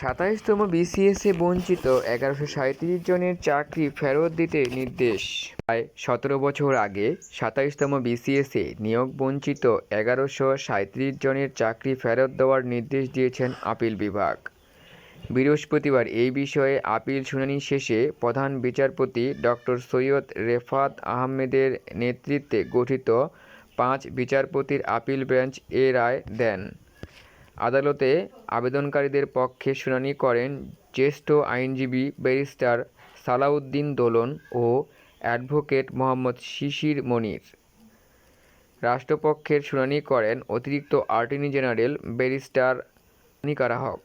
সাতাইশতম বিসিএসে বঞ্চিত এগারোশো সাঁইত্রিশ জনের চাকরি ফেরত দিতে নির্দেশ। প্রায় সতেরো বছর আগে সাতাইশতম বিসিএসে নিয়োগ বঞ্চিত এগারোশো সাঁইত্রিশ জনের চাকরি ফেরত দেওয়ার নির্দেশ দিয়েছেন আপিল বিভাগ। বৃহস্পতিবার এই বিষয়ে আপিল শুনানি শেষে প্রধান বিচারপতি ডক্টর সৈয়দ রেফাত আহমেদের নেতৃত্বে গঠিত পাঁচ বিচারপতির আপিল বেঞ্চ এ রায় দেন। আদালতে আবেদনকারীদের পক্ষে শুনানি করেন জ্যেষ্ঠ আইনজীবী ব্যারিস্টার সালাউদ্দিন দোলন ও অ্যাডভোকেট মোহাম্মদ শিশির মনির। রাষ্ট্রপক্ষের শুনানি করেন অতিরিক্ত অ্যাটর্নি জেনারেল ব্যারিস্টার নিকারা হক।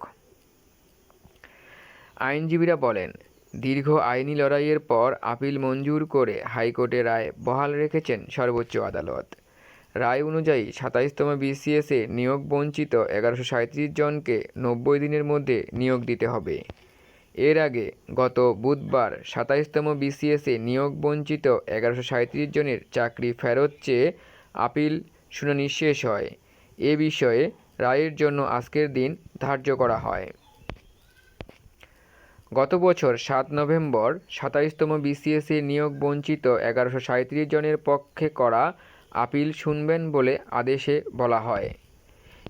আইনজীবীরা বলেন, দীর্ঘ আইনি লড়াইয়ের পর আপিল মঞ্জুর করে হাইকোর্টে রায় বহাল রেখেছেন সর্বোচ্চ আদালত। রায় অনুযায়ী সাতাইশতম বিসিএসে নিয়োগ বঞ্চিত এগারোশো সাঁইত্রিশ জনকে নব্বই দিনের মধ্যে নিয়োগ দিতে হবে। এর আগে গত বুধবার সাতাইশতম বিসিএসে নিয়োগ বঞ্চিত এগারোশো সাঁইত্রিশ জনের চাকরি ফেরত চেয়ে আপিল শুনানি শেষ হয়। এ বিষয়ে রায়ের জন্য আজকের দিন ধার্য করা হয়। গত বছর সাত নভেম্বর সাতাইশতম বিসিএসে নিয়োগ বঞ্চিত এগারোশো সাঁইত্রিশ জনের পক্ষে করা আপিল শুনবেন বলে আদেশে বলা হয়।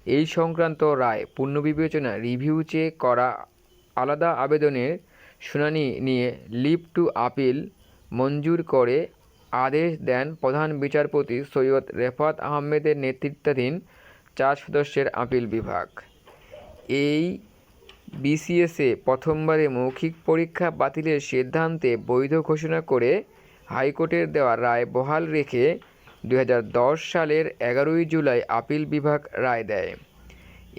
এই সংক্রান্ত রায় পুনর্বিবেচনা রিভিউ চেয়ে করা আলাদা আবেদনের শুনানি নিয়ে লিভ টু আপিল মঞ্জুর করে আদেশ দেন প্রধান বিচারপতি সৈয়দ রেফাত আহমেদের নেতৃত্বাধীন চার সদস্যের আপিল বিভাগ। এই বিসিএসে প্রথমবারে মৌখিক পরীক্ষা বাতিলের সিদ্ধান্তে বৈধ ঘোষণা করে হাইকোর্টের দেওয়া রায় বহাল রেখে দু হাজার দশ সালের এগারোই জুলাই আপিল বিভাগ রায় দেয়।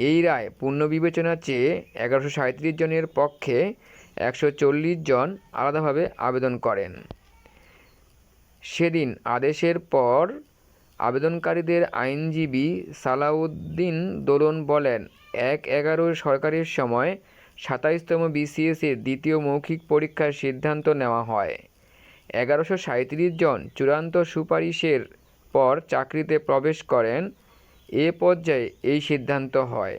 এই রায় পুনর্বিবেচনা চেয়ে এগারোশো সাঁইত্রিশ জনের পক্ষে একশো চল্লিশ জন আলাদাভাবে আবেদন করেন। সেদিন আদেশের পর আবেদনকারীদের আইনজীবী সালাউদ্দিন দোলন বলেন, এক এগারো সরকারের সময় সাতাইশতম বিসিএসের দ্বিতীয় মৌখিক পরীক্ষার সিদ্ধান্ত নেওয়া হয়। এগারোশো সাঁইত্রিশ জন চূড়ান্ত সুপারিশের পর চাকরিতে প্রবেশ করেন, এ পর্যায়ে এই সিদ্ধান্ত হয়।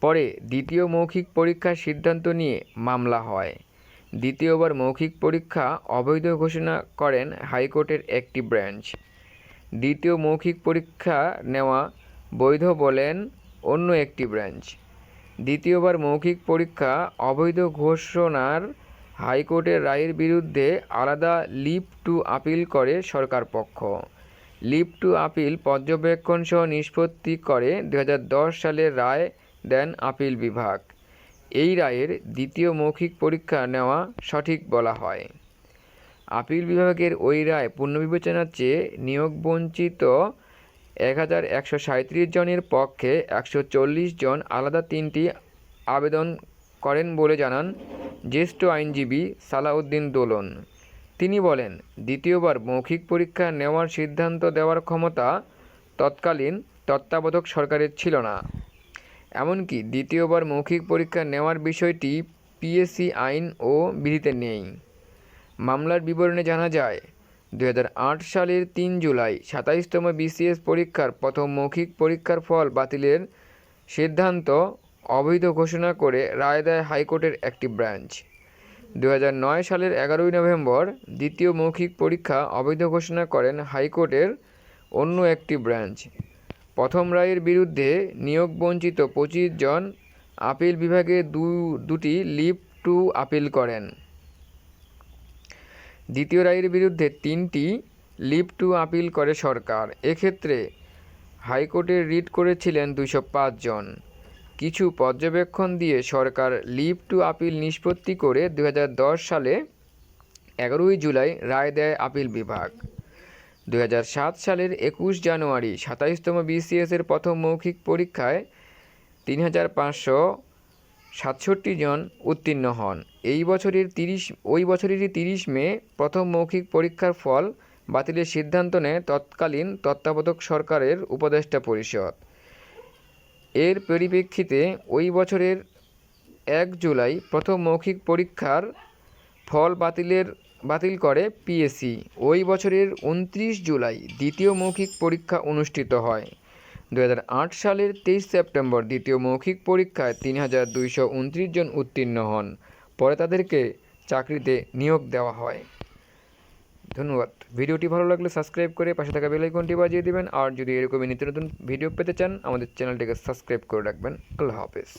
পরে দ্বিতীয় মৌখিক পরীক্ষার সিদ্ধান্ত নিয়ে মামলা হয়। দ্বিতীয়বার মৌখিক পরীক্ষা অবৈধ ঘোষণা করেন হাইকোর্টের একটি ব্রাঞ্চ। দ্বিতীয় মৌখিক পরীক্ষা নেওয়া বৈধ বলেন অন্য একটি ব্রাঞ্চ। দ্বিতীয়বার মৌখিক পরীক্ষা অবৈধ ঘোষণার হাইকোর্টের রায়ের বিরুদ্ধে আলাদা লিভ টু আপিল করে সরকার পক্ষ। লিভ টু আপিল পর্যবেক্ষণ সহ নিষ্পত্তি করে দু সালের রায় দেন আপিল বিভাগ। এই রায়ের দ্বিতীয় মৌখিক পরীক্ষা নেওয়া সঠিক বলা হয়। আপিল বিভাগের ওই রায় পুনর্বিবেচনার চেয়ে নিয়োগ বঞ্চিত এক হাজার একশো সাঁইত্রিশ জনের পক্ষে একশো চল্লিশ জন আলাদা তিনটি আবেদন করেন বলে জানান জ্যেষ্ঠ আইনজীবী সালাউদ্দিন দোলন। তিনি বলেন, দ্বিতীয়বার মৌখিক পরীক্ষা নেওয়ার সিদ্ধান্ত দেওয়ার ক্ষমতা তৎকালীন তত্ত্বাবধায়ক সরকারের ছিল না। এমনকি দ্বিতীয়বার মৌখিক পরীক্ষা নেওয়ার বিষয়টি পিএসসি আইন ও বিধিতে নেই। মামলার বিবরণে জানা যায় দু হাজার আট সালের তিন জুলাই সাতাইশতম বিসিএস পরীক্ষার প্রথম মৌখিক পরীক্ষার ফল বাতিলের সিদ্ধান্ত অবৈধ ঘোষণা করে রায় দেয় হাইকোর্টের একটি ব্রাঞ্চ। দু হাজার নয় সালের এগারোই নভেম্বর দ্বিতীয় মৌখিক পরীক্ষা অবৈধ ঘোষণা করেন হাইকোর্টের অন্য একটি ব্রাঞ্চ। প্রথম রায়ের বিরুদ্ধে নিয়োগ বঞ্চিত পঁচিশ জন আপিল বিভাগে দু, দুটি লিভ টু আপিল করেন। দ্বিতীয় রায়ের বিরুদ্ধে তিনটি লিভ টু আপিল করে সরকার। এক্ষেত্রে হাইকোর্টে রিট করেছিলেন দুশো জন। কিছু পর্যবেক্ষণ দিয়ে সরকার লিভ টু আপিল নিষ্পত্তি করে দু হাজার দশ সালে এগারোই জুলাই রায় দেয় আপিল বিভাগ। দু হাজার সাত সালের একুশ জানুয়ারি সাতাইশতম বিসিএসের প্রথম মৌখিক পরীক্ষায় তিন হাজার পাঁচশো সাতষট্টি জন উত্তীর্ণ হন। এই বছরের তিরিশ, ওই বছরেরই তিরিশ মে প্রথম মৌখিক পরীক্ষার ফল বাতিলের সিদ্ধান্ত নেয় তৎকালীন তত্ত্বাবধায়ক সরকারের উপদেষ্টা পরিষদ। এর পরিপ্রেক্ষিতে ওই বছরের এক জুলাই প্রথম মৌখিক পরীক্ষার ফল বাতিলের, বাতিল করে পিএসসি। ওই বছরের উনত্রিশ জুলাই দ্বিতীয় মৌখিক পরীক্ষা অনুষ্ঠিত হয়। দু হাজার আট সালের তেইশ সেপ্টেম্বর দ্বিতীয় মৌখিক পরীক্ষায় তিন হাজার দুইশো উনত্রিশ জন উত্তীর্ণ হন। পরে তাদেরকে চাকরিতে নিয়োগ দেওয়া হয়। ধন্যবাদ। ভিডিওটি ভালো লাগলে সাবস্ক্রাইব করে পাশে থাকা বেলাইকনটি বাজিয়ে দেবেন। আর যদি এরকমই নিত্য নতুন ভিডিও পেতে চান, আমাদের চ্যানেলটিকে সাবস্ক্রাইব করে রাখবেন। আল্লাহ হাফেজ।